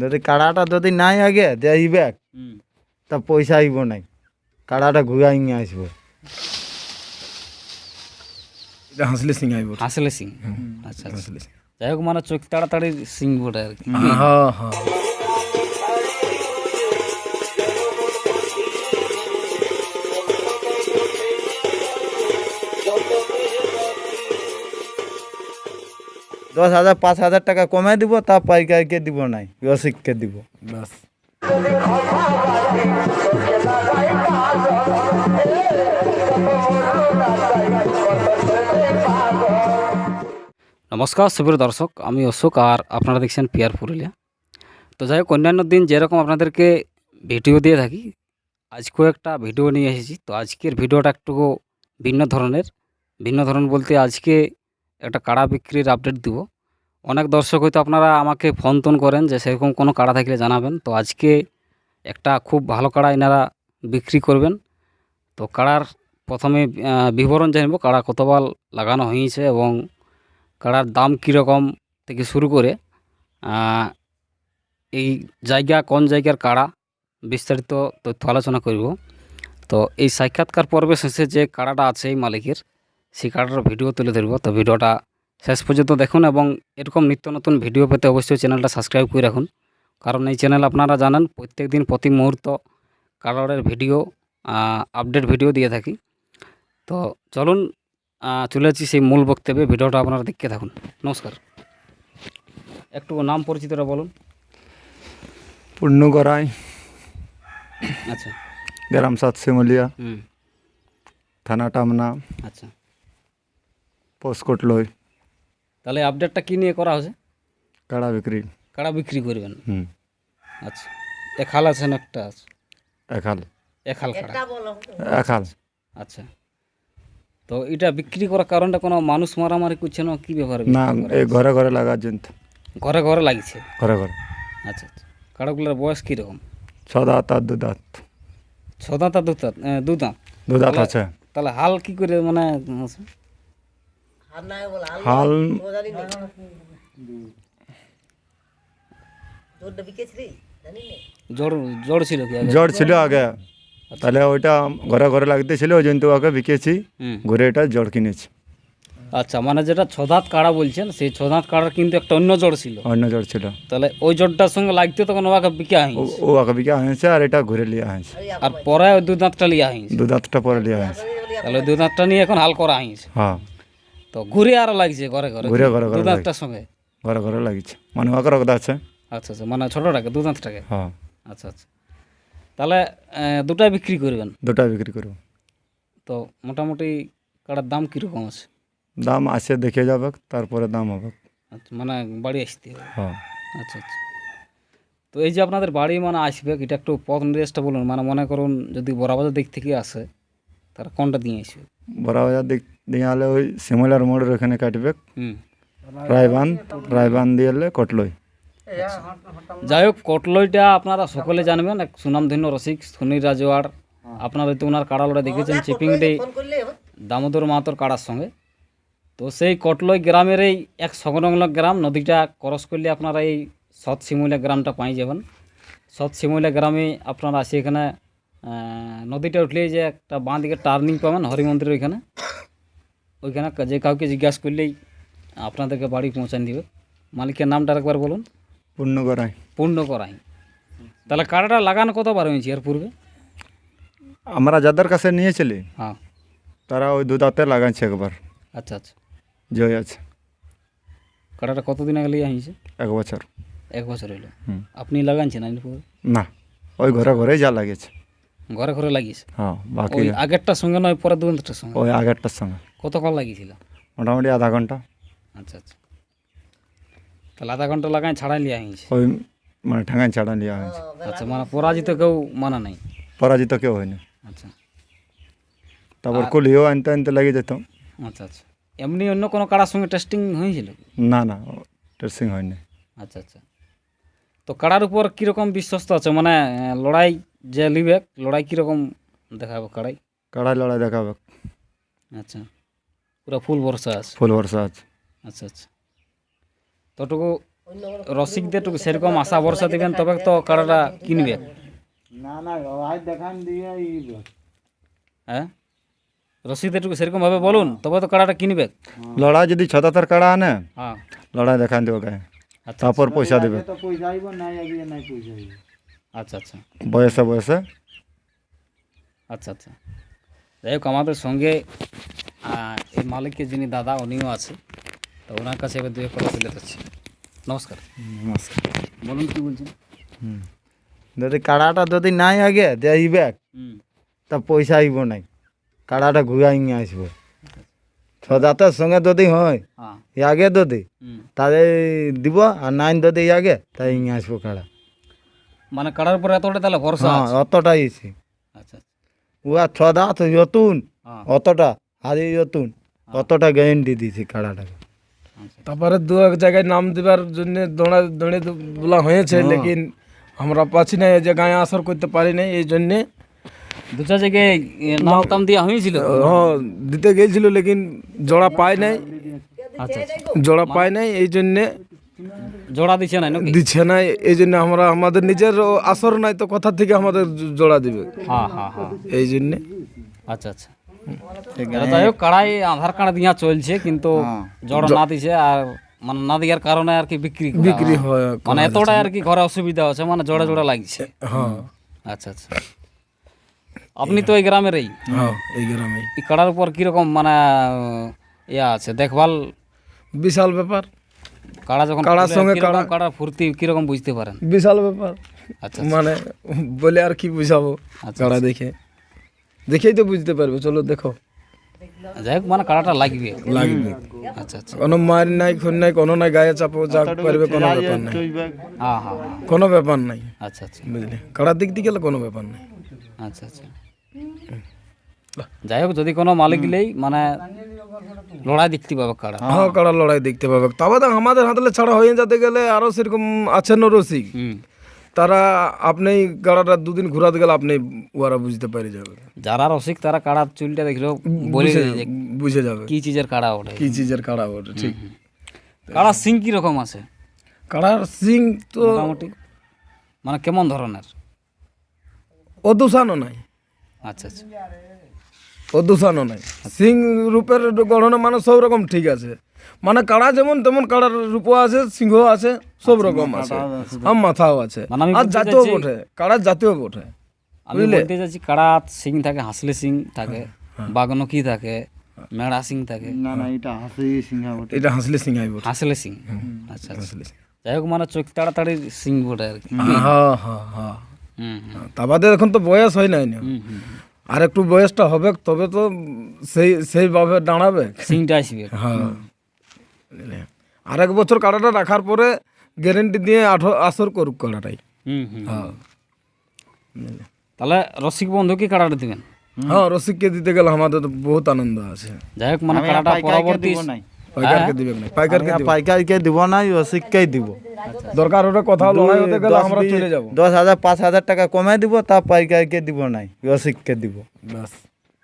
যদি কাড়াটা যদি নাই আগে যাইবে হুম তা পয়সা আইব নাই কাড়াটা ঘুরাই নিয়ে আসব এটা হাসলে সিং আইব হাসলে সিং আচ্ছা আচ্ছা হাসলে সিং যাই হোক মানে চোখ তাড়াতাড়ি সিং বটে আর কি হ্যাঁ হ্যাঁ দশ হাজার পাঁচ হাজার টাকা কমে দিব তা পাইকারকে দিব নাই রসিককে দিব। বাস। নমস্কার সুপ্রিয় দর্শক আমি অশোক আর আপনারা দেখছেন পিয়ার পুরুলিয়া। তো যাই হোক অন্যান্য দিন যেরকম আপনাদেরকে ভিডিও দিয়ে থাকি আজকেও একটা ভিডিও নিয়ে এসেছি। তো আজকের ভিডিওটা একটু ভিন্ন ধরনের। ভিন্ন ধরন বলতে আজকে একটা কাড়া বিক্রির আপডেট দিব। অনেক দর্শক হয়তো আপনারা আমাকে ফোন টোন করেন যে সেরকম কোনো কাড়া থাকলে জানাবেন। তো আজকে একটা খুব ভালো কাড়া এনারা বিক্রি করবেন। তো কাড়ার প্রথমে বিবরণ জানব কাড়া কতবার লাগানো হয়েছে এবং কাড়ার দাম কীরকম থেকে শুরু করে এই জায়গা কোন জায়গার কাড়া বিস্তারিত তথ্য আলোচনা করব। তো এই সাক্ষাৎকার পর্বে শেষে যে কাড়াটা আছে এই মালিকের, সেই কাড়াটার ভিডিও তুলে ধরব। তো ভিডিওটা শেষ পর্যন্ত দেখুন এবং এরকম নিত্য নতুন ভিডিও পেতে অবশ্যই চ্যানেলটা সাবস্ক্রাইব করে রাখুন। কারণ এই চ্যানেল আপনারা জানেন প্রত্যেক দিন প্রতি মুহূর্ত কাড়ারের ভিডিও আপডেট ভিডিও দিয়ে থাকি। তো চলুন আহ, চলে যাচ্ছি সেই মূল বক্তব্যে। ভিডিওটা আপনারা দেখতে থাকুন। নমস্কার। একটু নাম পরিচিতটা বলুন। পূর্ণ গড়াই আচ্ছা। গ্রাম সাত শিমলিয়া। হুম। থানা টামনা। আচ্ছা। পোস্টকোট লই। তাহলে আপডেটটা কী নিয়ে করা হয়েছে? কাড়া বিক্রি। কাড়া বিক্রি করবেন? হুম। আচ্ছা। এখাল আছেন একটা আছে? একাল এখাল কাড়া। একাল আচ্ছা। তো এটা বিক্রি করার কারণটা কোনো মানুষ মারামারি করছে না কী ব্যাপারে? না এই ঘরে ঘরে লাগার জন্য। ঘরে ঘরে লাগিয়েছে? ঘরে ঘরে। আচ্ছা আচ্ছা। কাড়াগুলোর বয়স কীরকম? ছ দাঁত আর দু দাঁত ছ দাঁত আর দু দাঁত এ, দু দাঁত দু দাঁত আছে। তাহলে হাল কি করে মানে? হাল জড় জড় ছিল আগে? ছিল আগে। তাহলে ওইটা ঘরে ঘরে লাগতে ছিল ওই জন্য ওকে বিকেছি। হুম। ঘুরে এটা জ্বর কিনেছি। আচ্ছা মানে যেটা ছদাঁত কাড়া বলছেন সেই ছদাঁত কাড়ার কিন্তু একটা অন্য জ্বর ছিল। অন্য জ্বর ছিল। তাহলে ওই জ্বরটার সঙ্গে লাগতে তখন ওকে বিকা ও হয়নি ও আগে বিকে হয়েছে আর এটা ঘুরে লিয়া হয়েছে আর পরে ওই দু দাঁতটা লিয়া হয়েছে দু দাঁতটা পরে লিয়া হয়েছে তাহলে দু দাঁতটা নিয়ে এখন হাল করা হয়েছে হ্যাঁ। তো ঘুরে আরও লাগছে ঘরে ঘরে। ঘুরে ঘরে ঘরে দাঁতটার সঙ্গে? ঘরে ঘরে লাগিয়েছে মানে ওকে রকদা আছে? আচ্ছা আচ্ছা মানে ছোটোটাকে দু দাঁতটাকে হ্যাঁ। আচ্ছা আচ্ছা। তাহলে দুটাই বিক্রি করবেন? দুটা বিক্রি করব। তো মোটামুটি কাড়ার দাম কীরকম আছে? দাম আসে দেখে যাবে তারপরে দাম হবে। আচ্ছা মানে বাড়ি আসতে হবে? হ্যাঁ। আচ্ছা আচ্ছা। তো এই যে আপনাদের বাড়ি মানে আসবে এটা একটু পথ নির্দেশটা বলুন। মানে মনে করুন যদি বড়াবাজার দিক থেকে আসে তারা কোনটা দিয়ে আসবে? বড় বাজার দিক দিয়ে হলে ওই শিমলার মোড়ের ওখানে কাটবে। হুম। রায়বান রায়বান দিয়ে এলে কটলই। যাই হোক কটলইটা আপনারা সকলে জানবেন এক সুনামধন্য রসিক সুনীল রাজওয়ার আপনারা হয়তো ওনার কাড়া কাড়ালোটা দেখেছেন চিপিংডি দামোদর মাহাতোর কাড়ার সঙ্গে। তো সেই কটলই গ্রামের এই এক সংলগ্ন গ্রাম নদীটা ক্রস করলে আপনারা এই সৎ শিমুলিয়া গ্রামটা পাই যাবেন। সৎ শিমুলিয়া গ্রামে আপনারা আসি এখানে নদীটা উঠলেই যে একটা বাঁ দিকে টার্নিং পাবেন হরি মন্দিরের ওইখানে ওইখানে যে কাউকে জিজ্ঞাসা করলেই আপনাদেরকে বাড়ি পৌঁছান দিবে। মালিকের নামটা একবার বলুন। পূর্ণ করাই পূর্ণ করাই তাহলে কাড়াটা লাগানো কতবার হয়েছে এর পূর্বে? আমরা যাদের কাছে নিয়েছিলি হ্যাঁ। তারা ওই দু দাঁতে লাগাইছে একবার। আচ্ছা আচ্ছা। জয় আছে। কাড়াটা কতদিন আগে লিয়ে হয়েছে? এক বছর। এক বছর হইল। আপনি লাগানছেন না ওই ঘরে ঘরে যা লাগিয়েছে। ঘরে ঘরে লাগিয়েছে। হ্যাঁ বাকি ওই আগেরটার সঙ্গে নয় পরে দুটার সঙ্গে। ওই আগেরটার সঙ্গে। কতক্ষণ লাগিয়েছিল? মোটামুটি আধা ঘণ্টা। আচ্ছা আচ্ছা। তাহলে আধা ঘণ্টা লাগাই ছাড়াই লিয়া হয়েছে। ওই মানে ঠেঙাই ছাড়া নেওয়া হয়েছে। আচ্ছা মানে পরাজিত কেউ মানা নাই? পরাজিত কেউ হয়নি। আচ্ছা। তারপর কুলিও আনতে আনতে লেগে যেত। আচ্ছা আচ্ছা। এমনি অন্য কোনো কাড়ার সঙ্গে টেস্টিং হয়েছিল? না না টেস্টিং হয়নি। আচ্ছা আচ্ছা। তো কাড়ার উপর কীরকম বিশ্বস্ত আছে? মানে লড়াই যে লিবে লড়াই কীরকম দেখাবো কাড়াই? কাড়াই লড়াই দেখাবে। আচ্ছা পুরো ফুল ভরসা আছে? ফুল ভরসা আছে। আচ্ছা আচ্ছা। তটুকু রসিকদের একটু সেরকম আশা ভরসা দিবেন তবে তো কাড়াটা কিনবে? না না দেখান দিয়ে হ্যাঁ রসিকদের একটু সেরকম ভাবে বলুন তবে তো কাড়াটা কিনবে? লড়াই যদি ছতাতর কাড়া আনে হ্যাঁ। লড়াই দেখান দেবো গায়ে। আচ্ছা তারপর পয়সা দেবে। তো পয়সা আইব নাই আগে নাই পয়সা আইব আচ্ছা আচ্ছা। বয়সে বয়সে? আচ্ছা আচ্ছা। যাই হোক আমাদের সঙ্গে এই মালিকের যিনি দাদা উনিও আছে। তো ওনার কাছে এবার দুই কথা তুলে ধরছি নমস্কার। নমস্কার। বলুন কি বলছেন? যদি কাড়াটা যদি নাই আগে যাইবে হুম। তা পয়সা আইব নাই। কাড়াটা ঘুরাই নিয়ে আসবে। সদাতের সঙ্গে যদি হয় হ্যাঁ। আগে যদি হুম। তাহলে দিব আর নাইন যদি আগে তাই নিয়ে আসব কাড়া। মানে কাড়ার উপরে এতটা তাহলে ভরসা হ্যাঁ আছে? অতটাই আছে। আচ্ছা ও আর ছদা তো যতুন হ্যাঁ। অতটা আর এই যতুন অতটা গ্যারেন্টি দিয়েছি কাড়াটাকে আচ্ছা। তারপরে দু এক জায়গায় নাম দেবার জন্য দৌড়া দৌড়ে বলা হয়েছে লেকিন আমরা পাচ্ছি না এই যে গায়ে আসর করতে পারি না এই জন্যে দু চার জায়গায় নাম টাম দেওয়া হয়েছিল? হ্যাঁ দিতে গেছিল লেকিন জোড়া পায় নাই। আচ্ছা আচ্ছা। জোড়া পায় নাই এই জন্যে জোড়া দিচ্ছে না নাকি? দিচ্ছে না এই জন্য আমরা আমাদের নিজের আসর নাই তো কথা থেকে আমাদের জোড়া দিবে। হ্যাঁ হ্যাঁ হ্যাঁ এই জন্যে আচ্ছা। আচ্ছা যাই হোক কাড়াই আধার কার্ড দিয়া চলছে কিন্তু জড় না দিছে আর মানে না দেওয়ার কারণে আর কি বিক্রি বিক্রি হয়। হয় মানে এতটাই আর কি ঘরে অসুবিধা হচ্ছে মানে জোড়া জোড়া লাগছে। হ্যাঁ। আচ্ছা আচ্ছা। আপনি তো এই গ্রামেরই? হ্যাঁ এই গ্রামে এই কাড়ার উপর কীরকম মানে ইয়া আছে দেখভাল? বিশাল ব্যাপার। কাড়া যখন কাড়ার সঙ্গে কাড়া- ফুর্তি কীরকম বুঝতে পারেন? বিশাল ব্যাপার। আচ্ছা মানে বলে আর কি বুঝাবো আচ্ছা, কাড়া দেখে? দেখেই তো বুঝতে পারবে চলো দেখো। যাই হোক মানে কাড়াটা লাগবে। লাগবে। আচ্ছা আচ্ছা। কোনো মার নাই খুন নাই কোনো নাই গায়ে চাপো যা পারবে কোনো ব্যাপার নাই। হ্যাঁ হ্যাঁ হ্যাঁ। কোনো ব্যাপার নাই। আচ্ছা আচ্ছা। বুঝলি? কাড়ার দিক দিয়ে গেলে কোনো ব্যাপার নাই। আচ্ছা আচ্ছা। যাই হোক যদি কোনো মালিক নেই মানে লড়াই দেখতে পাবে কাড়া হ্যাঁ কাড়া লড়াই দেখতে পাবে। তবে তো আমাদের হাতলে ছাড়া হয়ে যেতে গেলে আরও সেরকম আছেন রসিক। তারা আপনি গাড়াটা দুদিন ঘুরাতে গেলে আপনি ওরা বুঝতে পারে যাবে। যারা রসিক তারা কাড়ার চুলটা দেখলেও বলে বুঝে যাবে। কি চিজের কাড়া ওঠে কি চিজের কাড়া ওটা ঠিক। কাড়ার সিং কি রকম আছে? কাড়ার সিং তো মোটামুটি? মানে কেমন ধরনের? অদূষণও নাই। আচ্ছা আচ্ছা। অদূষণও নাই। সিং রূপের গঠনে মানে সব রকম ঠিক আছে। মানে কাড়া যেমন তেমন কাড়ার রূপ আছে সিংহ আছে সব রকম আছে। আর মাথাও আছে। মানে আমি আর জাতীয় বটে কাড়ার জাতীয় বটে। আমি বলতে চাচ্ছি কাড়া সিং থাকে হাসলে সিং থাকে বাগনকি থাকে মেড়া সিং থাকে। না না এটা হাসি সিংহা বটে। এটা হাসলে সিংহাই বটে। হাসলে সিং। আচ্ছা আচ্ছা হাসলে সিং। যাই হোক মানে চোখ তাড়াতাড়ি সিং বটে আর কি। হ্যাঁ হ্যাঁ হ্যাঁ। তা বাদে এখন তো বয়স হয় নাই না। হুম হুম। আর একটু বয়সটা হবে তবে তো সেই সেইভাবে দাঁড়াবে। সিংটা আসবে। হ্যাঁ। বুঝলে? আর এক বছর কাড়াটা রাখার পরে গ্যারেন্টি দিয়ে আঠো আসর করুক কাড়াটাই হুম হুম। হ্যাঁ। তাহলে রসিক বন্ধু কি কাড়াটা দিবেন? হ্যাঁ রসিককে দিতে গেলে আমাদের তো বহুত আনন্দ আছে। যাই হোক মানে কাড়াটা পরবর্তী নাই। পাইকারকে দিবে না পাইকারকে দিব। নাই রসিককেই দিব। দরকার হলে কথা লড়াই হতে গেলে আমরা চলে যাব। টাকা কমে দিব তা পাইকারকে দিব নাই রসিককে দিব। বাস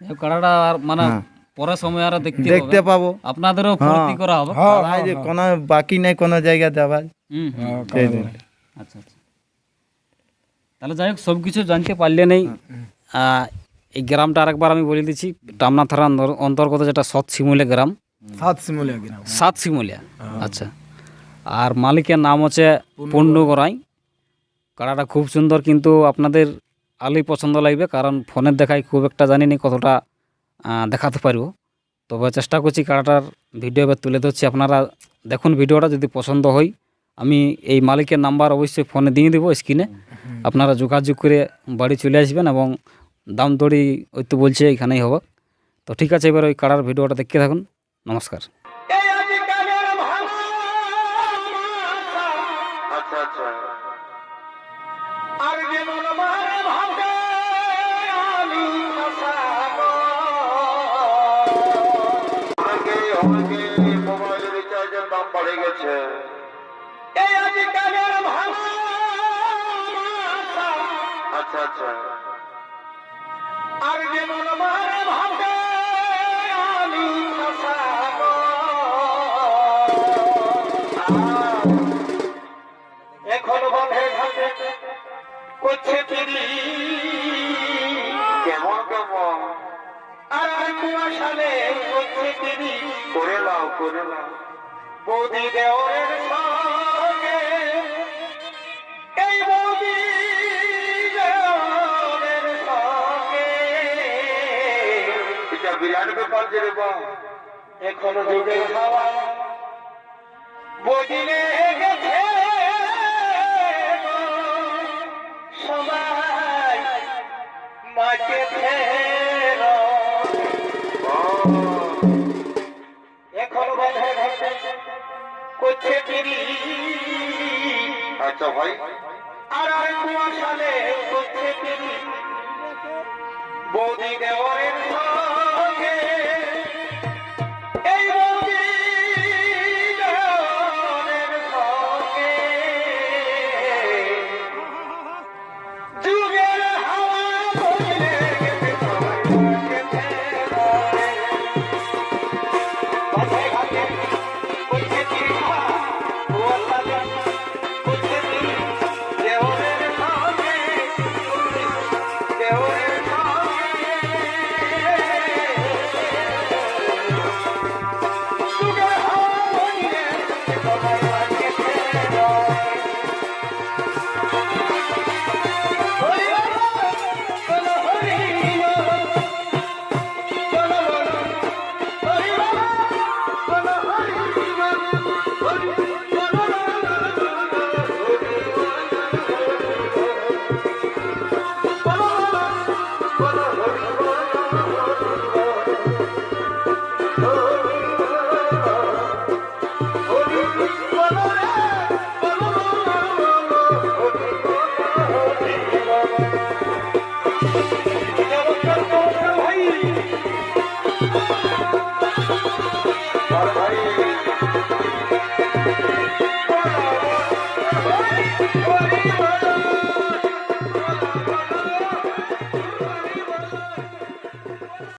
যাই আর মানে পরে সময় আর দেখতে দেখতে পাবো। আপনাদেরও ফুর্তি করা হবে। তাই যে কোনো বাকি নেই কোনো হুম। সেই আচ্ছা আচ্ছা। তাহলে যাই হোক সব কিছু জানতে পারলে নেই। আহ, এই গ্রামটা আরেকবার আমি বলে দিচ্ছি টামনা থানার অন্তর- অন্তর্গত যেটা সৎ শিমুলিয়া গ্রাম সাত সিমলিয়া গ্রাম সাত শিমুলিয়া? আচ্ছা। আর মালিকের নাম হচ্ছে পণ্য গড়াই। কাড়াটা খুব সুন্দর কিন্তু আপনাদের আলোই পছন্দ লাগবে কারণ ফোনের দেখাই খুব একটা জানি না কতটা দেখাতে পারব। তবে চেষ্টা করছি কাড়াটার ভিডিও এবার তুলে ধরছি। আপনারা দেখুন ভিডিওটা যদি পছন্দ হয় আমি এই মালিকের নাম্বার অবশ্যই ফোনে দিয়ে দেবো স্ক্রিনে। আপনারা যোগাযোগ করে বাড়ি চলে আসবেন এবং দাম দড়ি ওই তো বলছে এখানেই হবে। তো ঠিক আছে এবার ওই কাড়ার ভিডিওটা দেখতে থাকুন। নমস্কার। আর বেড়ে গেছে এই আচ্ছা আচ্ছা আর যেমন মারে ভাবে করছে পিড়ি কেমন কেমন? আর আর কুয়াশালে করছে পিড়ি করে লাও করে লাও বৌদি দেওরের সঙ্গে। এই বৌদি সঙ্গে। এটা বিরাট ব্যাপার যে রে বা এখনও যুগের হাওয়া। বদিনে ভাই আর পিড়ি বৌদি দেওয়ারের